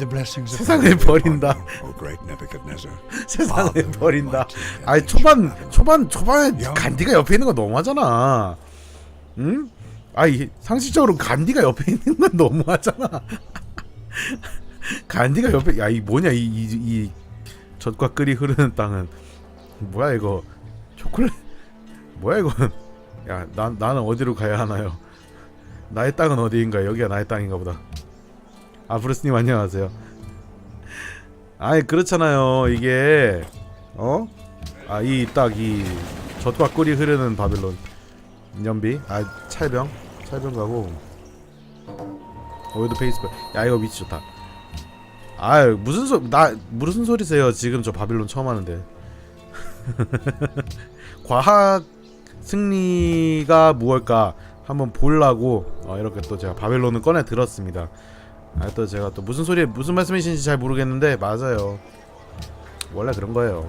the blessings of 세상을 버린다. you, O great Nebuchadnezzar. 세상을 버린다. 아니 초반. 초반 초반에 야. 간디가 옆에 있는 거 너무하잖아. 응? 아니 상식적으로 간디가 옆에 있는 건 너무하잖아. 간디가 옆에 야 이 뭐냐 이 이 이 젖과 끓이 흐르는 땅은 뭐야 이거 초콜릿 뭐야 이건 야난 나는 어디로 가야 하나요? 나의 땅은 어디인가 여기가 나의 땅인가 보다. 아 브루스님 안녕하세요. 아니 그렇잖아요. 이게 어? 아 이 딱 이 젖과 꿀이 흐르는 바빌론. 연비? 아 찰병? 찰병 가고. 오이드 페이스북. 야 이거 위치 좋다. 아 무슨 소나 무슨 소리세요? 지금 저 바빌론 처음 하는데. 과학 승리가 무엇일까? 한번 보려고. 어, 이렇게 또 제가 바빌론을 꺼내 들었습니다 아 또 제가 또 무슨 소리 무슨 말씀이신지 잘 모르겠는데 맞아요 원래 그런 거예요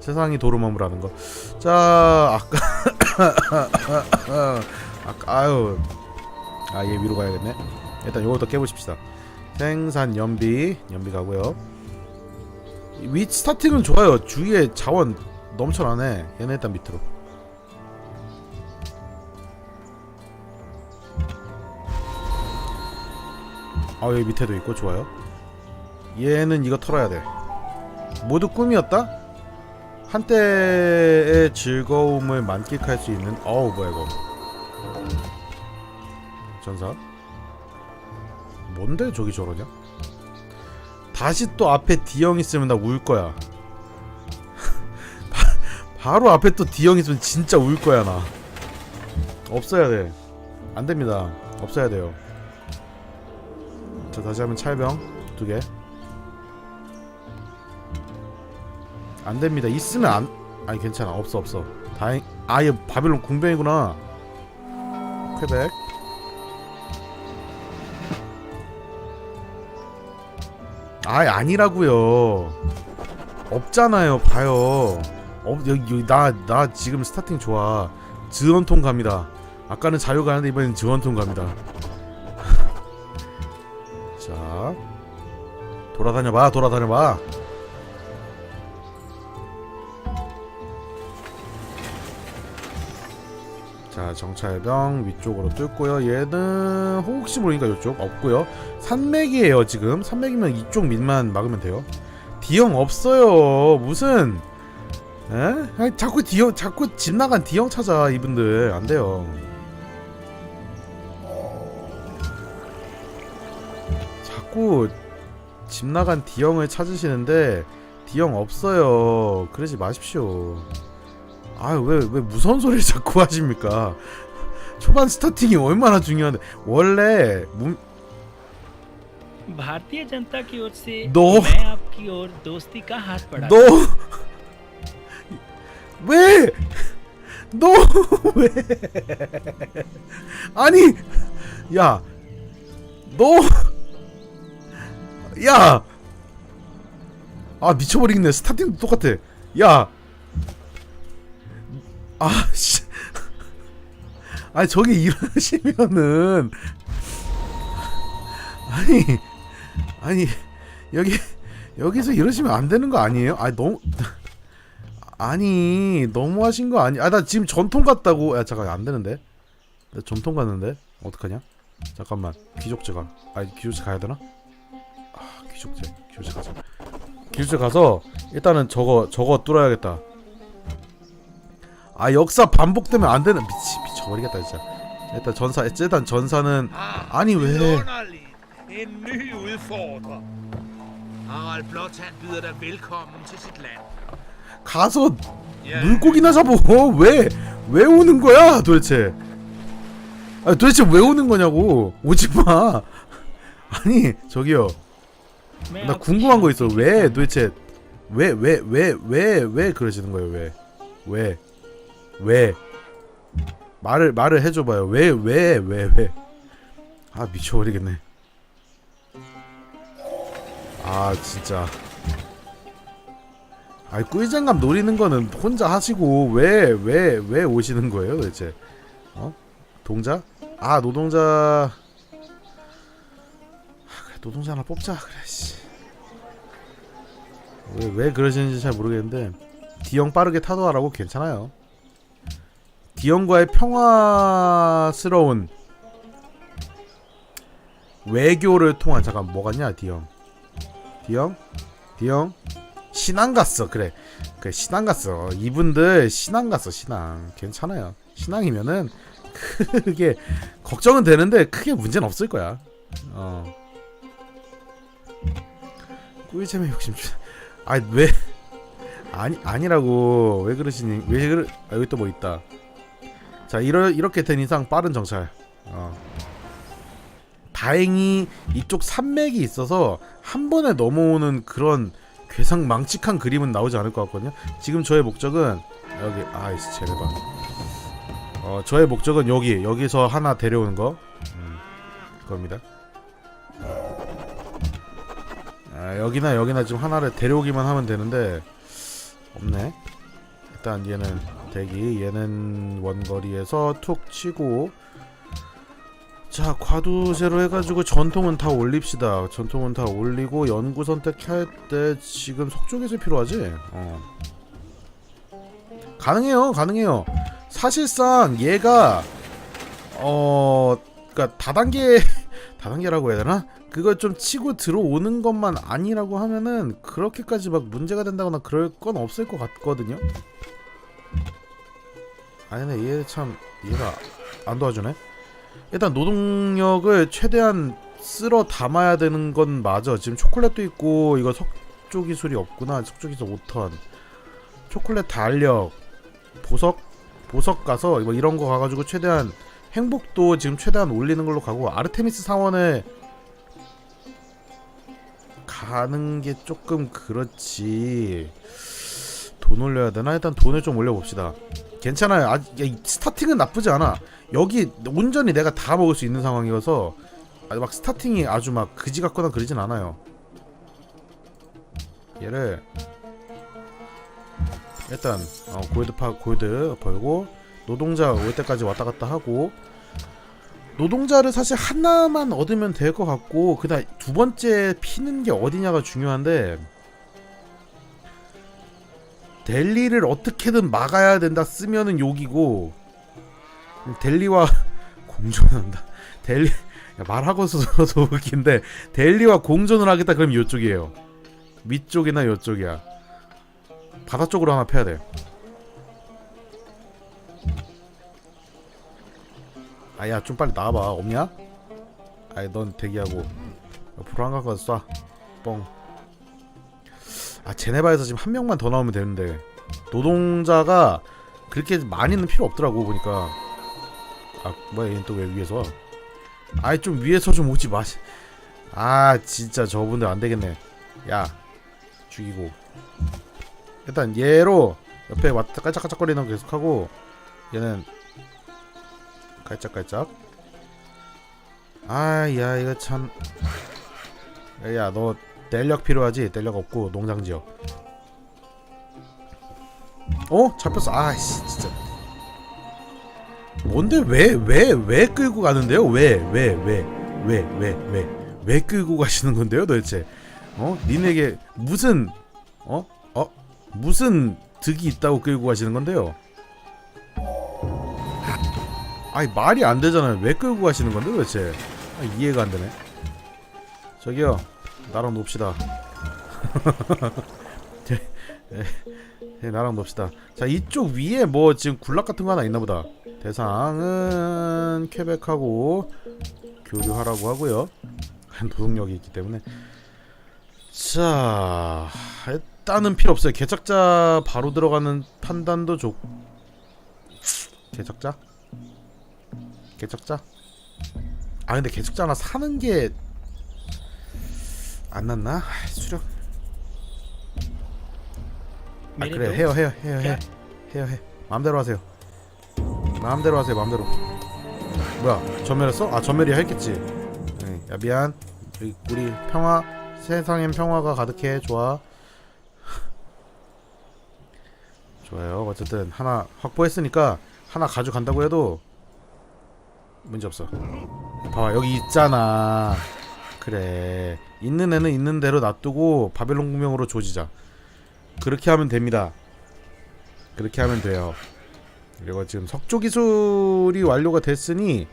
세상이 도루머무라는 거. 자, 아까 아까 아유. 아, 얘 위로 가야겠네. 일단 요거부터 깨보십시다. 생산 연비, 연비 가고요. 위 스타팅은 좋아요. 주위에 자원 넘쳐나네. 얘네 일단 밑으로. 아, 여기 밑에도 있고 좋아요. 얘는 이거 털어야 돼. 모두 꿈이었다? 한때의 즐거움을 만끽할 수 있는 어우 뭐야 이거. 전사? 뭔데 저기 저러냐? 다시 또 앞에 D형 있으면 나 울 거야. 바, 바로 앞에 또 D형 있으면 진짜 울 거야 나. 없어야 돼. 안됩니다. 없어야 돼요 자 다시 하면 찰병 두 개 안 됩니다. 있으면 안 아니 괜찮아. 없어 없어. 다행 아얘 바빌론 궁병이구나. 쾌백. 아 아니라고요. 없잖아요. 봐요. 없 여기, 나나 지금 스타팅 좋아. 지원통 갑니다. 아까는 자유 가는데 이번엔 지원통 갑니다. 돌아다녀 봐. 돌아다녀 봐. 자 정찰병 위쪽으로 뚫고요 얘는 혹시 모르니까 이쪽 없고요 산맥이에요 지금 산맥이면 이쪽 밑만 막으면 돼요 D형 없어요 무슨 에? 아니, 자꾸 D형 자꾸 집 나간 D형 찾아 이분들 안 돼요 자꾸 집 나간 D형을 찾으시는데 D형 없어요 그러지 마십시오 아왜 왜 무서운 소리를 자꾸 하십니까? 초반 스타팅이 얼마나 중요한데 원래 문, भारतीय जनता की ओर से दो- मैं आपकी ओर दोस्ती का हाथ बढ़ा 너 왜? 너 왜? 아니 야 너 야! 아 미쳐버리겠네 스타팅도 똑같아 야 아씨 아니 저기 이러시면은 아니 아니 여기 여기서 이러시면 안 되는 거 아니에요? 아니 너무 아니 너무 하신 거 아니? 아나 지금 전통 갔다고 야 잠깐 안 되는데 나 전통 갔는데 어떡하냐? 잠깐만 귀족제가 아니 귀족제 가야 되나? 아 귀족제 귀족제 가자 귀족제 가서 일단은 저거 저거 뚫어야겠다. 아 역사 반복되면 안 되는 미치 미쳐버리겠다 진짜. 일단 전사 일단 전사는 아니 왜. 가서 물고기나 잡어. 왜왜 오는 거야 도대체? 아 도대체 왜 오는 거냐고. 오지 마. 아니 저기요 네, 나 궁금한 거 있어. 왜 음. 도대체 왜 왜 왜 왜 왜 그러시는 거예요? 왜? 왜? 왜? 말을 말을 해줘 봐요. 왜 왜, 왜, 왜? 아, 미쳐버리겠네. 아, 진짜. 아이 꿀장갑 노리는 거는 혼자 하시고 왜 왜 왜 오시는 거예요 도대체 어? 동자? 아 노동자 노동자 하나 뽑자. 그래 씨. 왜, 왜 그러시는지 잘 모르겠는데 D형 빠르게 타도하라고 괜찮아요. D형과의 평화스러운 외교를 통한 잠깐 뭐 같냐 D형. D형? D형? 신앙 갔어 그래. 그래 신앙 갔어. 이분들 신앙 갔어 신앙. 괜찮아요. 신앙이면은 크게 걱정은 되는데 크게 문제는 없을 거야. 어 꿀잼에 욕심 주 아니 왜? 아니 아니라고. 왜 그러시니? 왜 그러 아, 여기 또 뭐 있다. 자 이러 이렇게 된 이상 빠른 정찰. 어. 다행히 이쪽 산맥이 있어서 한 번에 넘어오는 그런 괴상 망측한 그림은 나오지 않을 것 같거든요. 지금 저의 목적은 여기 아이씨 제발. 어 저의 목적은 여기 여기서 하나 데려오는 거. 음, 그겁니다. 아, 여기나 여기나 지금 하나를 데려오기만 하면 되는데 없네. 일단 얘는 대기 얘는 원거리에서 툭 치고. 자 과두제로 해가지고 전통은 다 올립시다. 전통은 다 올리고 연구 선택할 때 지금 속쪽에서 필요하지? 어. 가능해요 가능해요. 사실상 얘가 어 그니까 다단계 다단계라고 해야 되나 그걸 좀 치고 들어오는 것만 아니라고 하면은 그렇게까지 막 문제가 된다거나 그럴 건 없을 것 같거든요 아니 근데 얘참 얘가 안 도와주네 일단 노동력을 최대한 쓸어 담아야 되는 건 맞아. 지금 초콜릿도 있고 이거 석조 기술이 없구나. 석조 기술 5턴. 초콜릿 달력, 보석, 보석 가서 뭐 이런 거 가가지고 최대한 행복도 지금 최대한 올리는 걸로 가고 아르테미스 사원을 가는 게 조금 그렇지. 돈 올려야 되나? 일단 돈을 좀 올려봅시다. 괜찮아요. 이 스타팅은 나쁘지 않아. 여기 온전히 내가 다 먹을 수 있는 상황이어서 아, 막 스타팅이 아주 막 그지 같거나 그러진 않아요. 얘를 일단 어, 골드 파 골드 벌고 노동자 올 때까지 왔다 갔다 하고 노동자를 사실 하나만 얻으면 될 것 같고 그다음 두 번째 피는 게 어디냐가 중요한데 델리를 어떻게든 막아야 된다 쓰면은 욕이고 델리와 공존한다. 델리 야, 말하고서도 웃긴데 델리와 공존을 하겠다 그럼 이쪽이에요. 위쪽이나 이쪽이야. 바다 쪽으로 하나 패야 돼. 아야 좀 빨리 나와봐 없냐? 아이 넌 대기하고 불안 갖고 와서 쏴. 뻥. 아 제네바에서 지금 한 명만 더 나오면 되는데 노동자가 그렇게 많이는 필요 없더라고 보니까. 아 뭐야 얘는 또 왜 위에서 와? 아이 좀 위에서 좀 오지 마시 아 진짜 저분들 안 되겠네 야 죽이고 일단 얘로 옆에 왔다 깔짝깔짝거리는 거 계속하고 얘는 깔짝깔짝 아야 이거 참 야너 뗄력 필요하지 뗄력 없고 농장 지역 어 잡혔어 아씨 진짜 뭔데 왜 왜 왜 끌고 가는데요? 왜 왜 왜 왜 왜 왜 왜 끌고 가시는 건데요, 도대체? 어? 니네게 무슨 어? 어? 무슨 득이 있다고 끌고 가시는 건데요? 아니 말이 안 되잖아요. 왜 끌고 가시는 건데 도대체? 아, 이해가 안 되네. 저기요. 나랑 놉시다. 네, 나랑 놉시다. 자, 이쪽 위에 뭐 지금 굴락 같은 거 하나 있나 보다. 대상은 퀘벡하고 교류하라고 하고요. 노동력이 있기 때문에 자 일단은 필요 없어요. 개척자 바로 들어가는 판단도 좋. 개척자? 개척자? 아 근데 개척자 하나 사는 게 안 났나? 수력 아, 아 그래. 해요 해요 해요 해요. 해요 해 마음대로 하세요. 마음대로 하세요 마음대로. 뭐야 전멸했어? 아 전멸이야 했겠지. 네, 야 미안. 우리 평화 세상엔 평화가 가득해. 좋아. 좋아요. 어쨌든 하나 확보했으니까 하나 가져간다고 해도 문제없어. 봐봐 여기 있잖아. 그래. 있는 애는 있는 대로 놔두고 바벨론 공명으로 조지자. 그렇게 하면 됩니다. 그렇게 하면 돼요. 그리고 지금 석조 기술이 완료가 됐으니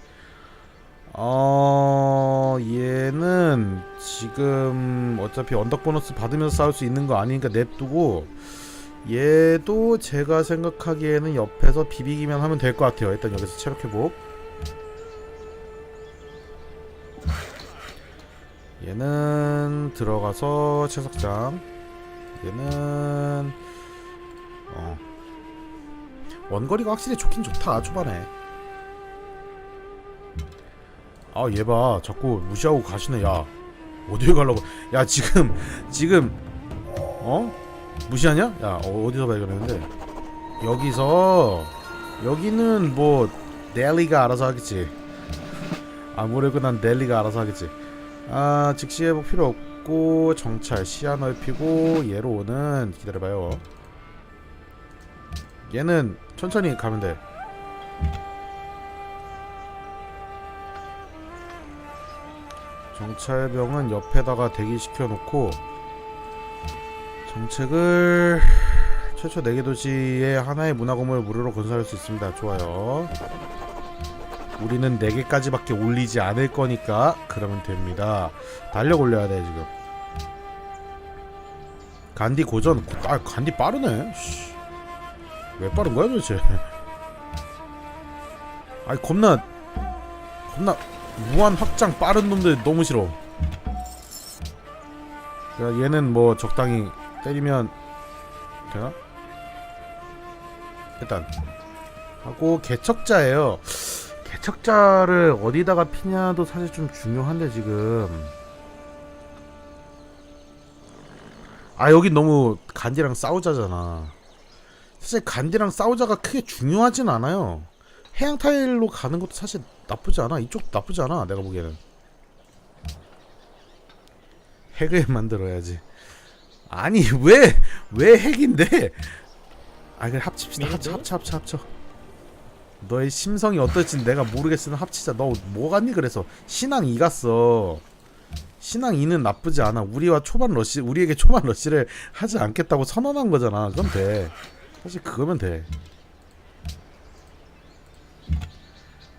어 얘는 지금 어차피 언덕 보너스 받으면서 싸울 수 있는 거 아니니까 냅두고 얘도 제가 생각하기에는 옆에서 비비기만 하면 될 것 같아요. 일단 여기서 체력 회복 얘는 들어가서 채석장. 얘는 어. 원거리가 확실히 좋긴 좋다 초반에. 아 얘 봐. 자꾸 무시하고 가시네. 야 어딜 가려고. 야 지금 지금 어? 무시하냐? 야 어, 어디서 발견했는데? 여기서 여기는 뭐 넬리가 알아서 하겠지. 아무래도 난 넬리가 알아서 하겠지 아 즉시 회복 필요 없고 정찰 시야 넓히고 얘로 오는 기다려봐요 얘는 천천히 가면 돼 정찰병은 옆에다가 대기시켜 놓고 정책을 최초 4개 도시에 하나의 문화 건물을 무료로 건설할 수 있습니다. 좋아요. 우리는 4개까지밖에 올리지 않을 거니까 그러면 됩니다. 달력 올려야 돼 지금. 간디 고전. 아 간디 빠르네. 씨. 왜 빠른 거야 도대체? 아니 겁나 겁나 무한 확장 빠른 놈들 너무 싫어. 야, 얘는 뭐 적당히 때리면 되나? 일단 하고 개척자예요. 개척자를 어디다가 피냐도 사실 좀 중요한데 지금 아 여기 너무 간디랑 싸우자잖아. 사실 간디랑 싸우자가 크게 중요하진 않아요. 해양 타일로 가는 것도 사실 나쁘지 않아. 이쪽도 나쁘지 않아. 내가 보기에는. 핵을 만들어야지. 아니 왜 왜 핵인데? 아 그래 합칩시다. 합쳐 합쳐 합쳐 합쳐. 너의 심성이 어떨지 내가 모르겠으나 합치자. 너 뭐 갔니 그래서 신앙 2 갔어. 신앙 2는 나쁘지 않아. 우리와 초반 러시 우리에게 초반 러시를 하지 않겠다고 선언한 거잖아. 그럼 돼. 사실 그거면 돼.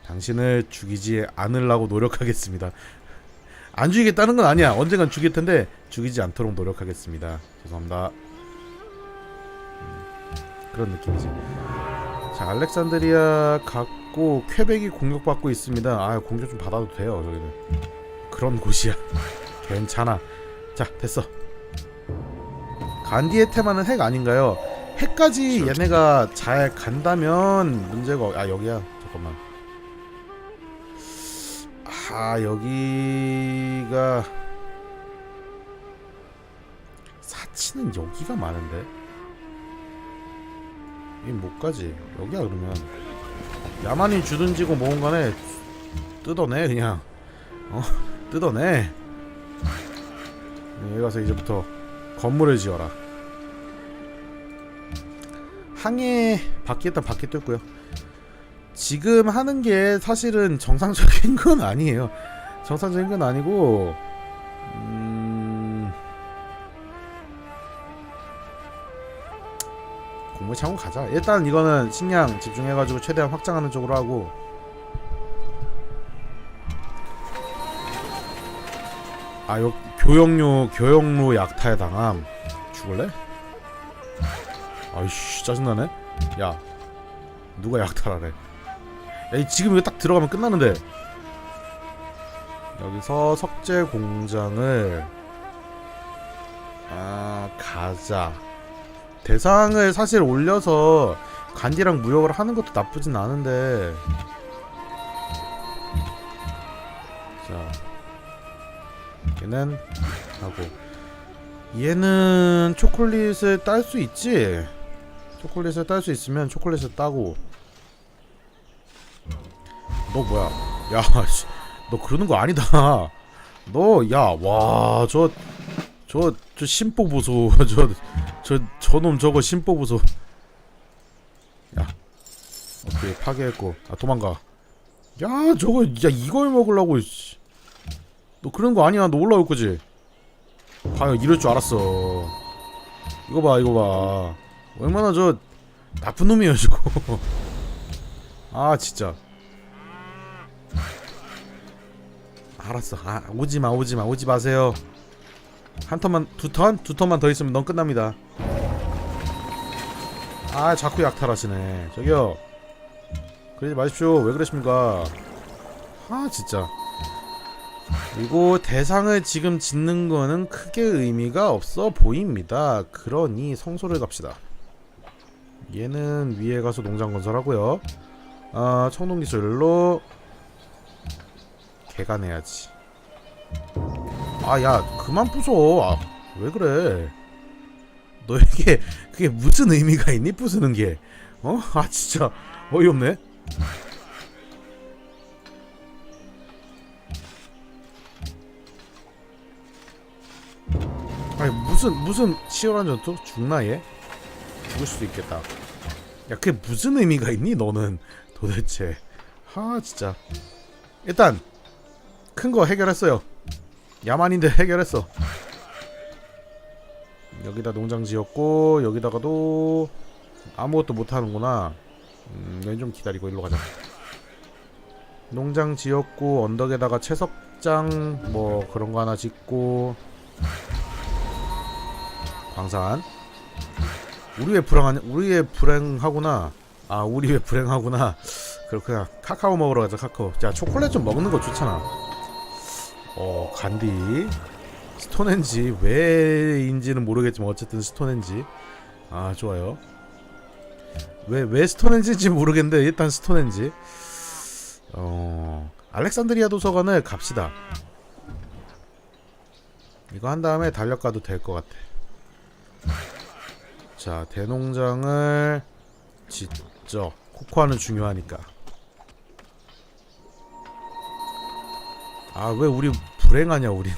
당신을 죽이지 않으려고 노력하겠습니다. 안 죽이겠다는 건 아니야. 언젠간 죽일 텐데 죽이지 않도록 노력하겠습니다. 죄송합니다. 음, 그런 느낌이지. 자, 알렉산드리아 갖고 쾌백이 공격받고 있습니다. 아, 공격 좀 받아도 돼요. 여기는 그런 곳이야. 괜찮아. 자, 됐어. 간디의 테마는 핵 아닌가요? 핵까지 얘네가 잘 간다면 문제가 없- 아 여기야. 잠깐만. 아 여기가 사치는 여기가 많은데 이 못 가지. 여기야 그러면. 야만이 뭐건 간에 뜯어내 그냥. 어? 뜯어내. 여기 가서 이제부터 건물을 지어라. 항해 바퀴 일단 바퀴 뚫고요. 지금 하는 게 사실은 정상적인 건 아니에요. 정상적인 건 아니고 음... 참고 가자. 일단 이거는 식량 집중해가지고 최대한 확장하는 쪽으로 하고 아, 요 교역료 교역로 약탈 당함 죽을래? 아이씨 짜증나네. 야, 누가 약탈하래? 야, 이 지금 이거 딱 들어가면 끝나는데. 여기서 석재 공장을 아 가자. 대상을 사실 올려서 간디랑 무역을 하는 것도 나쁘진 않은데. 자, 얘는 하고 얘는 초콜릿을 딸 수 있지. 초콜릿을 딸 수 있으면 초콜릿을 따고 너 뭐야? 야, 씨, 너 그러는 거 아니다. 너, 야, 와, 저, 저, 저 심보 보소. 저, 저, 저놈 저거 심보 보소. 야, 오케이 파괴했고, 아 도망가. 야, 저거, 야 이걸 먹으려고. 씨. 너 그런 거 아니야 너 올라올 거지 아 이럴 줄 알았어 이거 봐 이거 봐 얼마나 저 나쁜 놈이에요 저거 아 진짜 알았어 아 오지마 오지마 오지 마세요 한 턴만 두 턴? 두 턴만 더 있으면 넌 끝납니다. 아 자꾸 약탈하시네. 저기요. 그러지 마십시오. 왜 그러십니까? 아 진짜. 그리고 대상을 지금 짓는 거는 크게 의미가 없어 보입니다. 그러니 성소를 갑시다. 얘는 위에 가서 농장 건설하고요. 아 청동기술로 개간해야지 아 야 그만 부숴. 아, 왜 그래? 너에게 그게 무슨 의미가 있니 부수는 게? 어? 아 진짜 어이없네. 아니 무슨 무슨 치열한 전투? 죽나 얘? 죽을 수도 있겠다. 야 그게 무슨 의미가 있니 너는? 도대체. 아 진짜. 일단 큰 거 해결했어요 야만인데 해결했어. 여기다 농장 지었고 여기다가도 아무것도 못 하는구나. 음, 넌좀 기다리고 일로 가자. 농장 지었고 언덕에다가 채석장 뭐 그런 거 하나 짓고. 광산. 우리 왜 불행하냐 우리 왜 불행하구나. 아 우리 왜 불행하구나. 그렇구나. 카카오 먹으러 가자 카카오. 자 초콜릿 좀 먹는 거 좋잖아 어 간디. 스톤헨지 왜인지는 모르겠지만 어쨌든 스톤헨지. 아 좋아요. 왜 왜 스톤헨지인지 모르겠는데 일단 스톤헨지. 어 알렉산드리아 도서관을 갑시다. 이거 한 다음에 달력 가도 될 것 같아. 자 대농장을 짓죠. 코코아는 중요하니까. 아 왜 우리 불행하냐 우리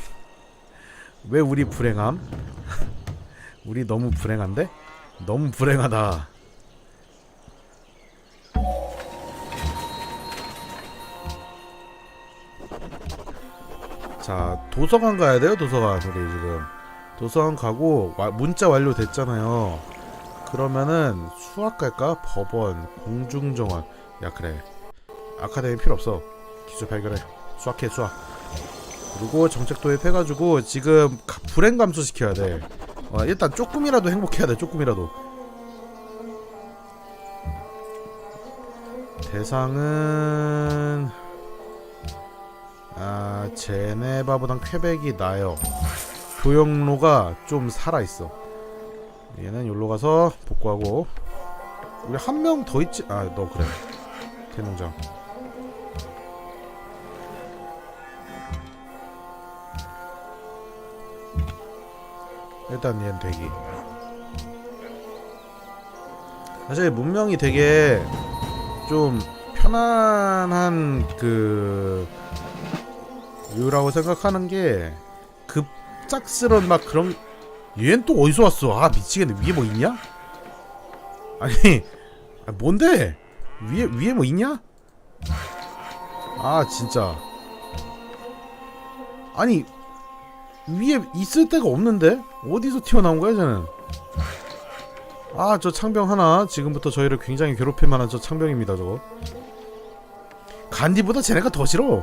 왜 우리 불행함? 우리 너무 불행한데? 너무 불행하다. 자 도서관 가야 돼요 도서관. 우리 지금. 도서관 가고 와- 문자 완료 됐잖아요. 그러면은 수학 갈까? 법원 공중정원. 야 그래. 아카데미 필요 없어. 기술 발견해. 수학해 수학 그리고 정책 도입해가지고 지금 가- 불행 감소 시켜야 돼. 어, 일단 조금이라도 행복해야 돼. 조금이라도. 대상은 아 제네바보단 쾌백이 나요. 교역로가 좀 살아 있어. 얘는 여기로 가서 복구하고 우리 한 명 더 있지? 아 너 그래. 대농장. 일단 얘는 대기. 사실 문명이 되게 좀 편안한 그 이유라고 생각하는 게 급작스런 막 그런 얘는 또 어디서 왔어? 아 미치겠네 위에 뭐 있냐? 아니 아, 뭔데 위에 위에 뭐 있냐? 아 진짜 아니 위에 있을 데가 없는데? 어디서 튀어나온 거야 쟤는? 아 저 창병 하나. 지금부터 저희를 굉장히 괴롭힐 만한 저 창병입니다 저거. 간디보다 쟤네가 더 싫어.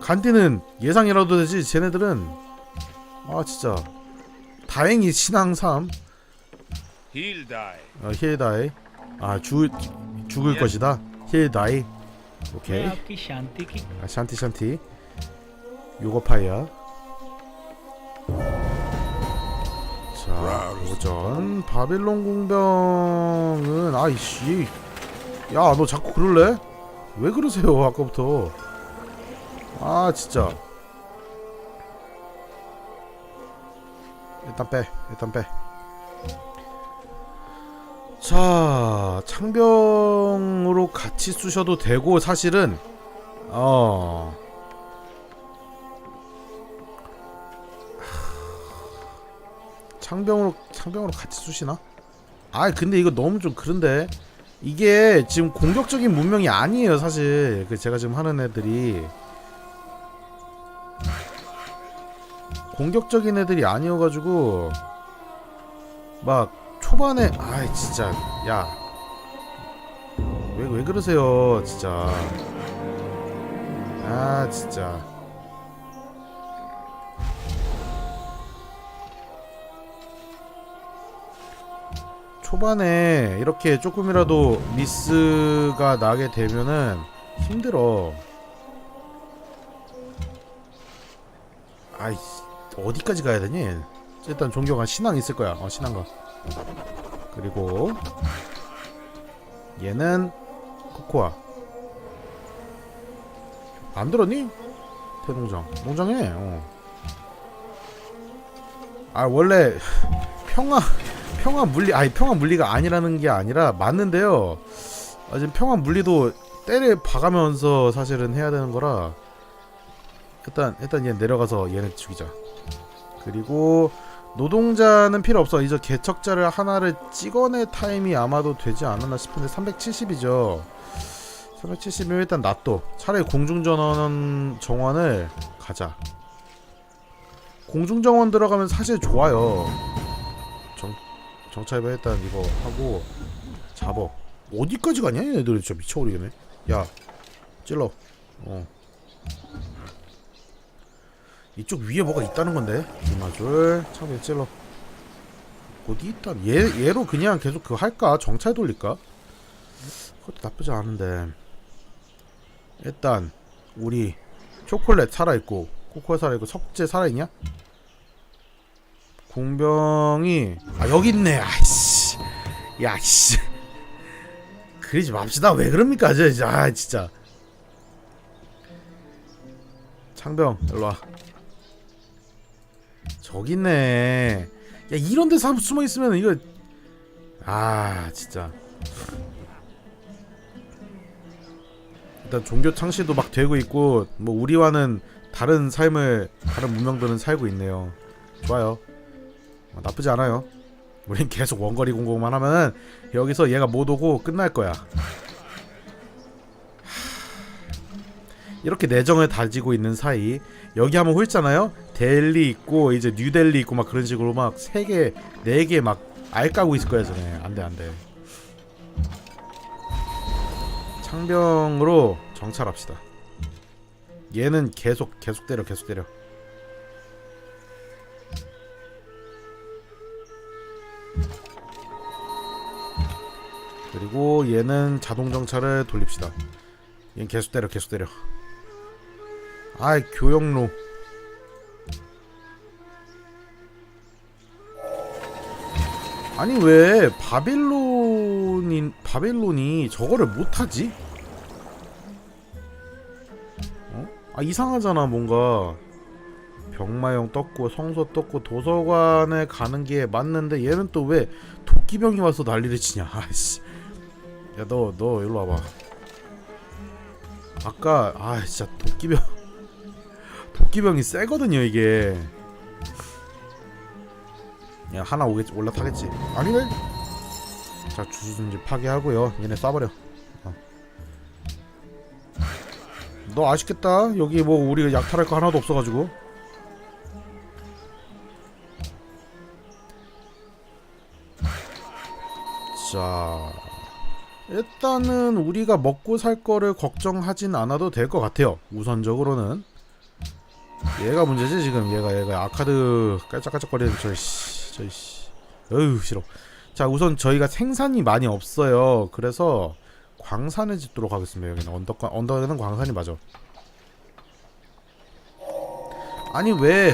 간디는 예상이라도 되지 쟤네들은. 아 진짜. 다행히 신앙 3 힐다이. 아, 힐다이. 아 죽, 죽을 예. 것이다. 힐다이. 오케이. 아, 그 아 샨티 샨티 요거 파이야 자 도전 바빌론 공병은 아이씨. 야 너 자꾸 그럴래? 왜 그러세요 아까부터? 아 진짜. 일단 빼 일단 빼 자 창병으로 같이 쑤셔도 되고 사실은 어 창병으로 창병으로 같이 쑤시나? 아 근데 이거 너무 좀 그런데. 이게 지금 공격적인 문명이 아니에요 사실. 그 제가 지금 하는 애들이. 공격적인 애들이 아니어가지고 막 초반에 아이 진짜 야. 왜왜 그러세요 진짜. 아 진짜 초반에 이렇게 조금이라도 미스가 나게 되면은 힘들어 아이 어디까지 가야 되니? 일단 존경한 신앙 있을 거야. 어 신앙가. 그리고 얘는 코코아. 안 들었니? 대농장. 농장해. 어. 아 원래 평화 평화 물리 아니 평화 물리가 아니라는 게 아니라 맞는데요. 아, 지금 평화 물리도 때려 박으면서 사실은 해야 되는 거라 일단 일단 얘 내려가서 얘네 죽이자. 그리고 노동자는 필요 없어. 이제 개척자를 하나를 찍어낼 타임이 아마도 되지 않았나 싶은데 370이죠. 370이면 일단 놔둬. 차라리 공중전원 정원을 가자. 공중정원 들어가면 사실 좋아요. 정 정찰배 일단 이거 하고 잡어. 어디까지 가냐 얘네들 진짜 미쳐버리겠네. 야 찔러. 어. 이쪽 위에 뭐가 있다는 건데 이마줄 참에 찔러 어디 있다 얘 얘로 그냥 계속 그거 할까 정찰 돌릴까 그것도 나쁘지 않은데 일단 우리 초콜릿 살아있고 코코아 살아있고 석재 살아있냐 공병이 아 여기 있네. 아이씨. 야씨. 그러지 맙시다. 왜 그럽니까 저 진짜 아 진짜. 창병 일로와. 저기 있네. 야 이런 데서 숨어 있으면 이거 아 진짜. 일단 종교 창시도 막 되고 있고 뭐 우리와는 다른 삶을 다른 문명들은 살고 있네요. 좋아요. 어, 나쁘지 않아요. 우린 계속 원거리 공격만 하면은 여기서 얘가 못 오고 끝날 거야. 하, 이렇게 내정을 다지고 있는 사이 여기 한번 훑잖아요. 델리 있고 이제 뉴델리 있고 막 그런 식으로 막 세 개, 네 개 막 알 까고 있을 거야, 전에. 안 돼, 안 돼. 창병으로 정찰합시다. 얘는 계속 계속 때려, 계속 때려. 그리고 얘는 자동 정찰을 돌립시다. 얘는 계속 때려, 계속 때려. 아이 교역로 아니 왜 바빌론이 바빌론이 저거를 못하지? 어? 아 이상하잖아 뭔가 병마용 떴고 성소 떴고 도서관에 가는 게 맞는데 얘는 또 왜 도끼병이 와서 난리를 치냐 아이씨 야너너 일로 와봐. 아까 아 진짜 도끼병. 도끼병이 세거든요 이게. 야 하나 오겠지 올라타겠지? 아니네. 자 주순지 파괴하고요. 얘네 쏴버려. 어. 너 아쉽겠다. 여기 뭐 우리가 약탈할 거 하나도 없어가지고. 자 일단은 우리가 먹고 살 거를 걱정하진 않아도 될 것 같아요. 우선적으로는. 얘가 문제지 지금. 얘가 얘가 아카드 깔짝깔짝거리는 저씨 저씨. 어휴 싫어. 자 우선 저희가 생산이 많이 없어요. 그래서 광산을 짓도록 하겠습니다. 여기는 언덕 언덕에는 광산이 맞아. 아니 왜.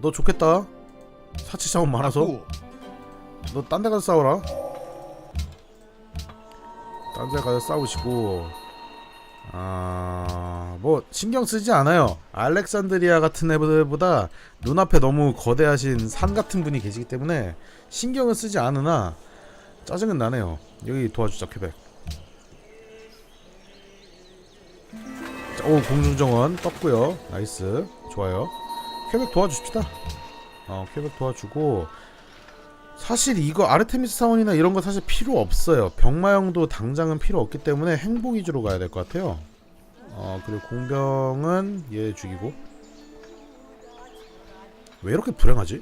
너 좋겠다 사치 자원 많아서? 너 딴 데 가서 싸워라. 딴 데 가서 싸우시고. 아뭐 신경 쓰지 않아요. 알렉산드리아 같은 애들보다 눈앞에 너무 거대하신 산 같은 분이 계시기 때문에 신경은 쓰지 않으나 짜증은 나네요. 여기 도와주자 퀘벡. 자, 오 공중정원 떴고요. 나이스. 좋아요. 퀘벡 도와주십시다 어, 퀘벡 도와주고 사실 이거 아르테미스 사원이나 이런 거 사실 필요 없어요. 병마용도 당장은 필요 없기 때문에 행복 위주로 가야 될 것 같아요. 어 그리고 공병은 얘 죽이고 왜 이렇게 불행하지?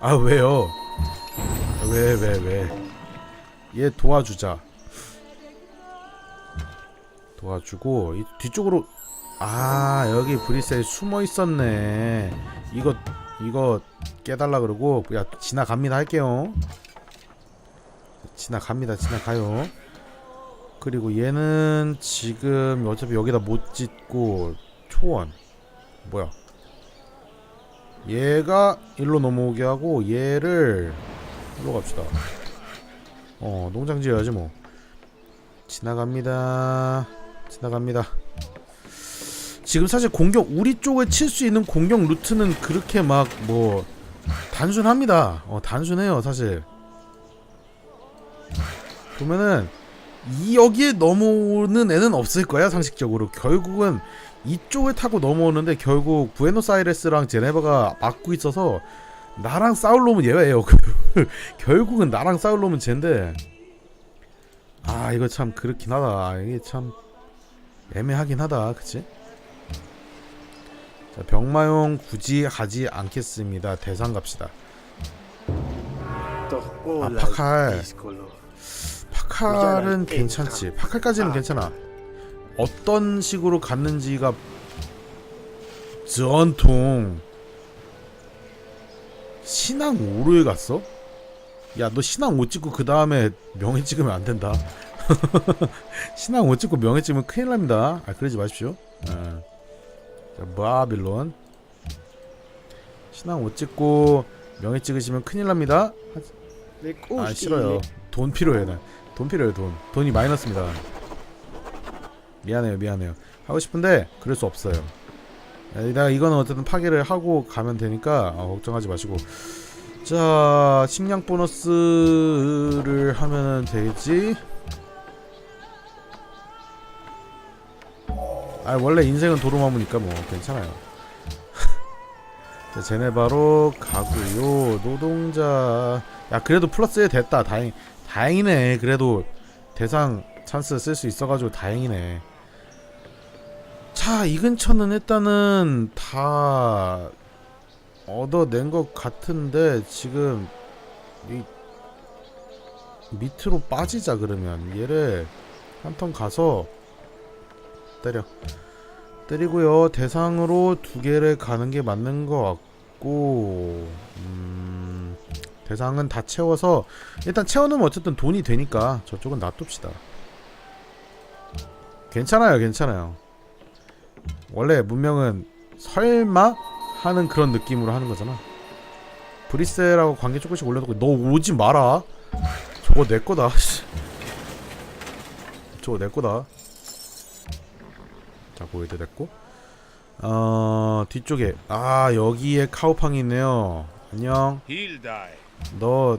아 왜요? 왜 왜 왜? 얘 도와주자. 도와주고 이 뒤쪽으로 아 여기 브리셀 숨어 있었네. 이거 이거 깨달라 그러고 야 지나갑니다 할게요. 지나갑니다 지나가요. 그리고 얘는 지금 어차피 여기다 못 짓고 초원 뭐야? 얘가 일로 넘어오게 하고 얘를 일로 갑시다. 어 농장 지어야지 뭐. 지나갑니다. 지나갑니다. 지금 사실 공격 우리 쪽에 칠수 있는 공격 루트는 그렇게 막 뭐 단순합니다. 어 단순해요 사실. 보면은 이 여기에 넘어오는 애는 없을 거야 상식적으로 결국은 이쪽을 타고 넘어오는데 결국 부에노스아이레스랑 제네바가 막고 있어서 나랑 싸울 놈은 얘예요 결국은 나랑 싸울 놈은 쟤인데 아 이거 참 그렇긴 하다 이게 참 애매하긴 하다 그치? 자 병마용 굳이 하지 않겠습니다. 대상 갑시다. 아 파칼. 파칼은 괜찮지. 파칼까지는 괜찮아. 어떤 식으로 갔는지가 전통. 신앙 5루에 갔어? 야 너 신앙 5 찍고 그 다음에 명예 찍으면 안 된다. 신앙 5 찍고 명예 찍으면 큰일 납니다. 아 그러지 마십시오. 어. 자 바빌론. 신앙 5 찍고 명예 찍으시면 큰일 납니다. 아 싫어요. 돈 필요해 난돈 필요해요 돈. 돈이 마이너스입니다. 미안해요 미안해요. 하고 싶은데 그럴 수 없어요. 야, 내가 이거는 어쨌든 파괴를 하고 가면 되니까 어, 걱정하지 마시고. 자 식량 보너스를 하면 되겠지 아 원래 인생은 도루마무니까 뭐 괜찮아요. 자 제네바로 가고요. 노동자. 야 그래도 플러스 됐다. 다행 다행이네. 그래도 대상 찬스 쓸 수 있어가지고 다행이네. 자 이 근처는 일단은 다 얻어낸 것 같은데 지금 이 밑으로 빠지자 그러면. 얘를 한 턴 가서 때려 때리고요 대상으로 두 개를 가는 게 맞는 것 같고 음, 대상은 다 채워서 일단 채워놓으면 어쨌든 돈이 되니까 저쪽은 놔둡시다 괜찮아요 괜찮아요 원래 문명은 설마 하는 그런 느낌으로 하는 거잖아. 브리셀하고 관계 조금씩 올려놓고 너 오지 마라. 저거 내 거다. 씨. 저거 내 거다. 자, 됐고. 어 뒤쪽에 아 여기에 카우팡이 있네요. 안녕. 너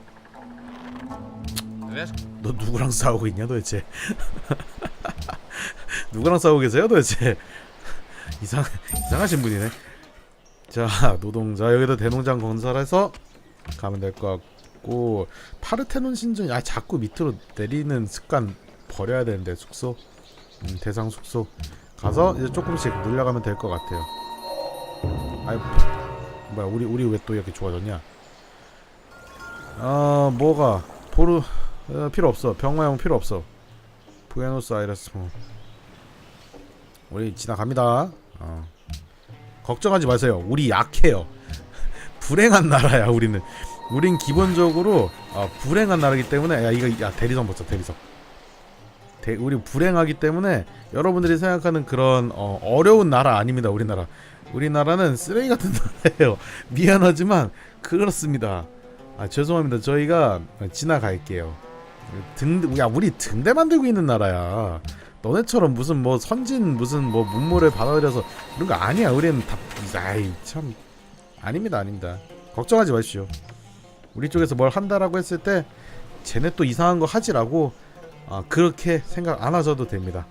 너 누구랑 싸우고 있냐 도대체? 누구랑 싸우고 계세요 도대체? 이상 이상하신 분이네. 자 노동자 여기다 대농장 건설해서 가면 될 것 같고 파르테논 신전 아 자꾸 밑으로 내리는 습관 버려야 되는데 숙소 음, 대상 숙소 가서 이제 조금씩 늘려가면 될 것 같아요. 아이 뭐야 우리 우리 왜 또 이렇게 좋아졌냐? 어 뭐가 보루 어, 필요 없어 병마용 필요 없어 부에노스 아이레스 뭐 우리 지나갑니다. 어. 걱정하지 마세요. 우리 약해요. 불행한 나라야 우리는. 우린 기본적으로 어, 불행한 나라기 때문에 야 이거 야 대리석 보자 대리석. 대, 우리 불행하기 때문에 여러분들이 생각하는 그런 어, 어려운 나라 아닙니다. 우리나라. 우리나라는 쓰레기 같은 나라예요. 미안하지만 그렇습니다. 아 죄송합니다. 저희가 지나갈게요. 등, 야 우리 등대 만들고 있는 나라야. 너네처럼 무슨 뭐 선진 무슨 뭐 문물을 받아들여서 그런 거 아니야. 우리는 다 아이 참 아닙니다, 아닙니다. 걱정하지 마십시오. 우리 쪽에서 뭘 한다라고 했을 때 쟤네 또 이상한 거 하지라고 아, 그렇게 생각 안 하셔도 됩니다.